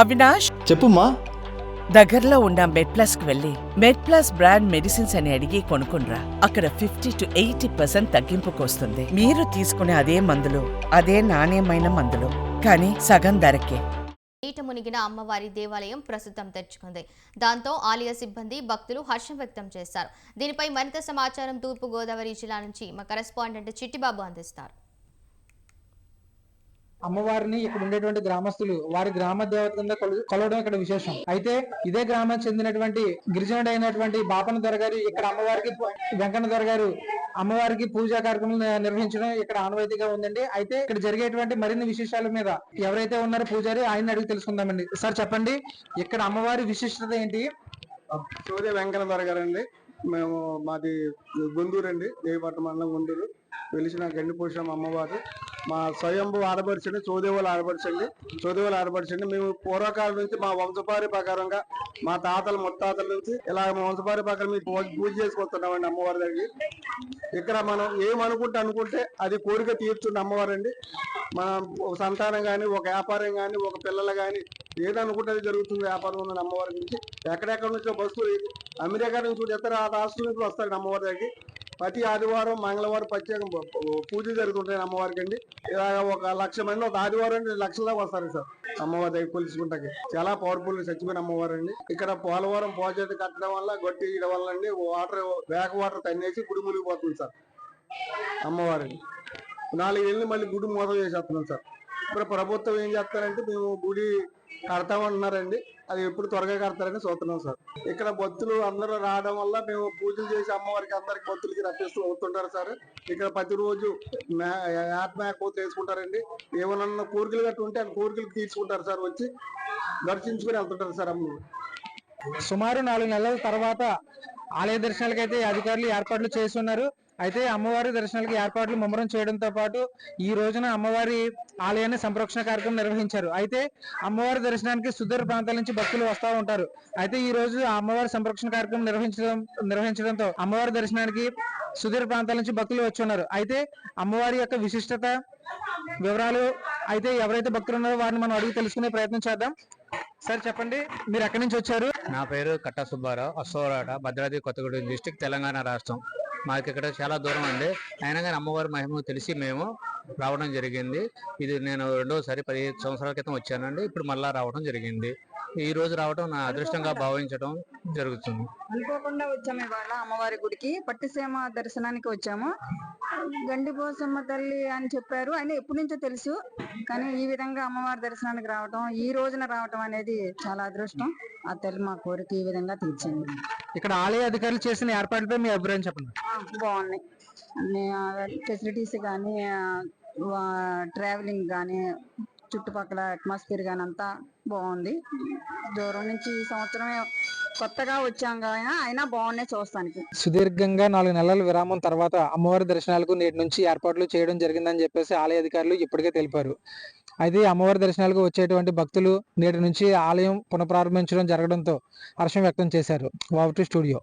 అవినాష్? చెప్పుమా దగ్గరలో ఉన్న మెడ్ ప్లస్కు వెళ్ళి మెడ్ ప్లస్ బ్రాండ్ మెడిసిన్స్ అని అడిగి కొనుక్కునరా అక్కడ ఫిఫ్టీ టు ఎయిటీ పర్సెంట్ తగ్గింపుకు వస్తుంది మీరు తీసుకునే అదే మందులు అదే నాణ్యమైన మందులు. కానీ సగం ధరకే. నీట మునిగిన అమ్మవారి దేవాలయం ప్రస్తుతం తెరుచుకుంది. దాంతో ఆలయ సిబ్బంది భక్తులు హర్షం వ్యక్తం చేశారు దీనిపై మరింత సమాచారం తూర్పు గోదావరి జిల్లా నుంచి మా కరెస్పాండెంట్ చిట్టిబాబు అందిస్తారు. అమ్మవారిని ఇక్కడ ఉండేటువంటి గ్రామస్తులు వారి గ్రామ దేవత కింద కొలవడం ఇక్కడ విశేషం. అయితే ఇదే గ్రామానికి చెందినటువంటి గిరిజనుడు అయినటువంటి బాపన దొర గారు ఇక్కడ అమ్మవారికి వెంకన్న దొర గారు అమ్మవారికి పూజా కార్యక్రమం నిర్వహించడం ఇక్కడ ఆనవాయితీగా ఉందండి. అయితే ఇక్కడ జరిగేటువంటి మరిన్ని విశేషాల మీద ఎవరైతే ఉన్నారో పూజారి ఆయన అడిగి తెలుసుకుందామండి. సార్ చెప్పండి. ఇక్కడ అమ్మవారి విశిష్టత ఏంటి? సూర్య వెంకన్న దొర అండి మేము మాది గుండూరు అండి దేవిపట్నం మండలం గుండూరు వెలిసిన గండిపోషం అమ్మవారు. మా స్వయంభు ఆడపడుచండి చోదేవులు ఆడపడుచండి చోదేవులు ఆడపడుచండి. మేము పూర్వకాలం నుంచి మా వంశపారి ప్రకారంగా మా తాతలు ముత్తాతల నుంచి ఇలా మా వంశపారి ప్రకారం మేము పూజ పూజ చేసుకొస్తున్నామండి అమ్మవారి దగ్గరికి. ఇక్కడ మనం ఏమనుకుంటే అనుకుంటే అది కోరిక తీర్చుండి అమ్మవారండి. మన సంతానం కానీ ఒక వ్యాపారం కానీ ఒక పిల్లలు కానీ ఏదనుకుంటే అది జరుగుతుంది వ్యాపారం ఉందని అమ్మవారి నుంచి ఎక్కడెక్కడ నుంచో బస్సులు అమెరికా నుంచి ఇతర రాష్ట్రం నుంచి వస్తాడు అమ్మవారి దగ్గరికి. ప్రతి ఆదివారం మంగళవారం ప్రత్యేక పూజ జరుగుతుంటాయి అమ్మవారికి అండి ఇలాగ ఒక లక్ష మంది ఒక ఆదివారం రెండు లక్షల దాకా వస్తారు సార్ అమ్మవారి దగ్గర కొలుసుకుంటాకి. చాలా పవర్ఫుల్ చచ్చిపోయిన అమ్మవారు అండి ఇక్కడ పోలవరం ప్రాజెక్ట్ కట్టడం వల్ల గొట్టి ఇయడం వల్ల అండి వాటర్ బ్యాక్ వాటర్ తన్నేసి గుడి మునిగిపోతుంది సార్. అమ్మవారిని. నాలుగేళ్ళు మళ్ళీ గుడి మూత చేసేస్తున్నాం సార్. ఇప్పుడు ప్రభుత్వం ఏం చేస్తారంటే మేము గుడి కడతామంటున్నారండి. అది ఎప్పుడు త్వరగా కడతారని చూస్తున్నాం సార్. ఇక్కడ భక్తులు అందరూ రావడం వల్ల మేము పూజలు చేసి అమ్మవారికి అందరికి భక్తులకి రప్పిస్తూ అవుతుంటారు సార్. ఇక్కడ ప్రతిరోజు మే- కోత వేసుకుంటారండి ఏమన్నా కోరికలు గట్టు ఉంటే ఆ కోరికలు తీర్చుకుంటారు సార్ వచ్చి దర్శించుకుని వెళ్తుంటారు సార్ అమ్మ సుమారు నాలుగు నెలల తర్వాత ఆలయ దర్శనాలకైతే అధికారులు ఏర్పాట్లు చేస్తున్నారు. అయితే అమ్మవారి దర్శనాలకు ఏర్పాట్లు ముమ్మరం చేయడంతో పాటు ఈ రోజున అమ్మవారి ఆలయాన్ని సంరక్షణ కార్యక్రమం నిర్వహించారు. అయితే అమ్మవారి దర్శనానికి సుదూర ప్రాంతాల నుంచి భక్తులు వస్తూ ఉంటారు. అయితే ఈ రోజు అమ్మవారి సంరక్షణ కార్యక్రమం నిర్వహించడం నిర్వహించడంతో అమ్మవారి దర్శనానికి సుదూర ప్రాంతాల నుంచి భక్తులు వచ్చి ఉన్నారు. అయితే అమ్మవారి యొక్క విశిష్టత వివరాలు అయితే ఎవరైతే భక్తులు ఉన్నారో వారిని మనం అడిగి తెలుసుకునే ప్రయత్నం చేద్దాం. సార్ చెప్పండి. మీరు ఎక్కడి నుంచి వచ్చారు? నా పేరు కట్టా సుబ్బారావు అసోరాట భద్రాద్రి కొత్తగూడెం డిస్టిక్ తెలంగాణ రాష్ట్రం. మాకు ఇక్కడ చాలా దూరం అండి అయినా కానీ అమ్మవారి మహిమ తెలిసి మేము రావడం జరిగింది. ఇది నేను రెండోసారి పదిహేను సంవత్సరాల క్రితం వచ్చానండి. ఇప్పుడు మళ్ళా రావడం జరిగింది. ఈ రోజు రావడం నా అదృష్టంగా భావించడం జరుగుతుంది. అనుకోకుండా వచ్చాము ఇవాళ అమ్మవారి గుడికి. పట్టిసీమ దర్శనానికి వచ్చాము. గండిపోసమ్మ తల్లి అని చెప్పారు. ఆయన ఎప్పటి నుంచో తెలుసు. కానీ ఈ విధంగా అమ్మవారి దర్శనానికి రావటం ఈ రోజున రావటం అనేది చాలా అదృష్టం. ఆ తల్లి మా కోరిక ఈ విధంగా తీర్చింది. ఇక్కడ ఆలయ అధికారులు చేసిన ఏర్పాట్లపై మీ అభిప్రాయం చెప్పండి. బాగున్నాయి. ఫెసిలిటీస్ కానీ ట్రావెలింగ్ కానీ చుట్టుపక్కల అట్మాస్ఫియర్ కానీ అంతా బాగుంది. దూరం నుంచి ఈ సంవత్సరమే కొత్తగా వచ్చాం కదా అయినా బాగున్నాయి చూస్తానికి. సుదీర్ఘంగా నాలుగు నెలల విరామం తర్వాత అమ్మవారి దర్శనాలకు నేటి నుంచి ఏర్పాట్లు చేయడం జరిగిందని చెప్పేసి ఆలయ అధికారులు ఇప్పటికే తెలిపారు. అయితే అమ్మవారి దర్శనాలకు వచ్చేటువంటి భక్తులు నేటి నుంచి ఆలయం పునఃప్రారంభించడం జరగడంతో హర్షం వ్యక్తం చేశారు. వావటి స్టూడియో.